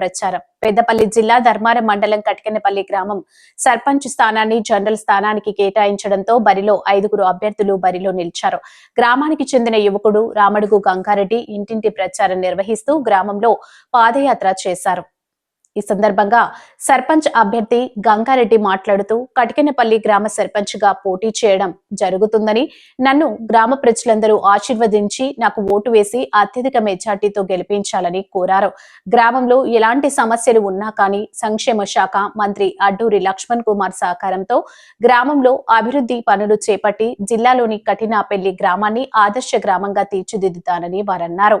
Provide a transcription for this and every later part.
ప్రచారం. పెద్దపల్లి జిల్లా ధర్మారం మండలం కటికనపల్లి గ్రామం సర్పంచ్ స్థానాన్ని జనరల్ స్థానానికి కేటాయించడంతో బరిలో ఐదుగురు అభ్యర్థులు బరిలో నిలిచారు. గ్రామానికి చెందిన యువకుడు రామడుగు గంగారెడ్డి ఇంటింటి ప్రచారం నిర్వహిస్తూ గ్రామంలో పాదయాత్ర చేశారు. ఈ సందర్భంగా సర్పంచ్ అభ్యర్థి గంగారెడ్డి మాట్లాడుతూ కటికెనపల్లి గ్రామ సర్పంచ్గా పోటీ చేయడం జరుగుతుందని నన్ను గ్రామ ప్రజలందరూ ఆశీర్వదించి నాకు ఓటు వేసి అత్యధిక మెజార్టీతో గెలిపించాలని కోరారు. గ్రామంలో ఎలాంటి సమస్యలు ఉన్నా కానీ సంక్షేమ శాఖ మంత్రి అడ్డూరి లక్ష్మణ్ కుమార్ సహకారంతో గ్రామంలో అభివృద్ధి పనులు చేపట్టి జిల్లాలోని కఠినాపల్లి గ్రామాన్ని ఆదర్శ గ్రామంగా తీర్చిదిద్దుతానని వారన్నారు.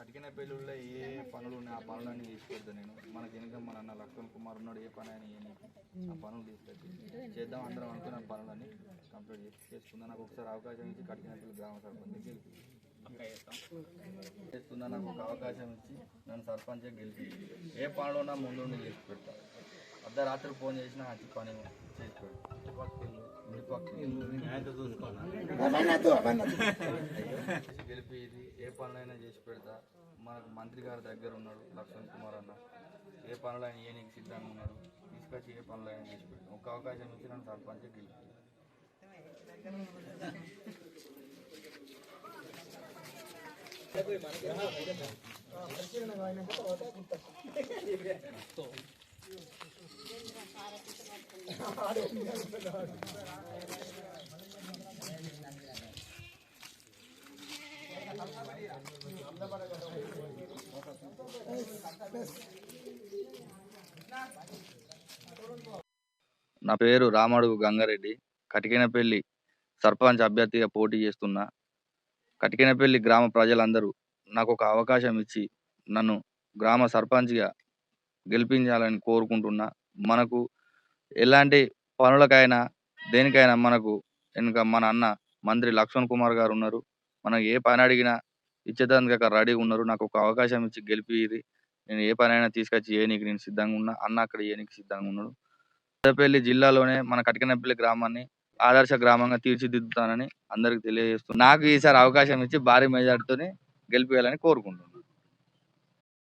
కటికిన పెళ్ళిళ్ళలో ఏ పనులు ఉన్నాయి ఆ పనులన్నీ చేసి నేను. మనకి వెనుక మన అన్న లక్ష్మణ్ కుమార్ ఉన్నాడు ఏ పని అయినా ఆ పనులు తీసుకొచ్చి చేద్దాం అందరం అనుకున్న పనులన్నీ కంప్లీట్ చేసి చేసుకుందా. నాకు ఒకసారి అవకాశం ఇచ్చి కటికిన పెళ్ళి గ్రామ సర్పంచ్ చేస్తుందా నాకు ఒక అవకాశం ఇచ్చి నన్ను సర్పంచ్ గెలిపి. ఏ పనులు ఉన్నా ముందు చేసి పెడతాను అర్ధరాత్రి ఫోన్ చేసినా అచ్చి పని గెలిపి ఇది ఏ పనులైనా చేసి పెడతా. మనకు మంత్రి గారి దగ్గర ఉన్నాడు లక్ష్మణ్ కుమార్ అన్న. ఏ పనులైనా ఏ నీకు సిద్ధంగా ఉన్నాడు. తీసుకొచ్చి ఏ పనులైనా చేసి పెడతాం. ఒక అవకాశం ఇచ్చి నన్ను సర్పంచ్ గెలిపి. నా పేరు రామడుగు గంగారెడ్డి. కటికినపల్లి సర్పంచ్ అభ్యర్థిగా పోటీ చేస్తున్నా కటికినపల్లి గ్రామ ప్రజలందరూ నాకు ఒక అవకాశం ఇచ్చి నన్ను గ్రామ సర్పంచ్గా గెలిపించాలని కోరుకుంటున్నా. మనకు ఎలాంటి పనులకైనా దేనికైనా మనకు వెనుక మన అన్న మంత్రి లక్ష్మణ్ కుమార్ గారు ఉన్నారు. మనం ఏ పని అడిగినా ఇచ్చేదానికి అక్కడ రెడీగా ఉన్నారు. నాకు ఒక అవకాశం ఇచ్చి గెలిపి నేను ఏ పనైనా తీసుకొచ్చి ఏనికి నేను సిద్ధంగా ఉన్నా అన్న అక్కడ ఏనికి సిద్ధంగా ఉన్నాడు. పెద్దపల్లి జిల్లాలోనే మన కటికనపల్లి గ్రామాన్ని ఆదర్శ గ్రామంగా తీర్చిదిద్దుతానని అందరికి తెలియజేస్తున్నాను నాకు ఈసారి అవకాశం ఇచ్చి భారీ మెజార్టీతోని గెలిపేయాలని కోరుకుంటున్నాను.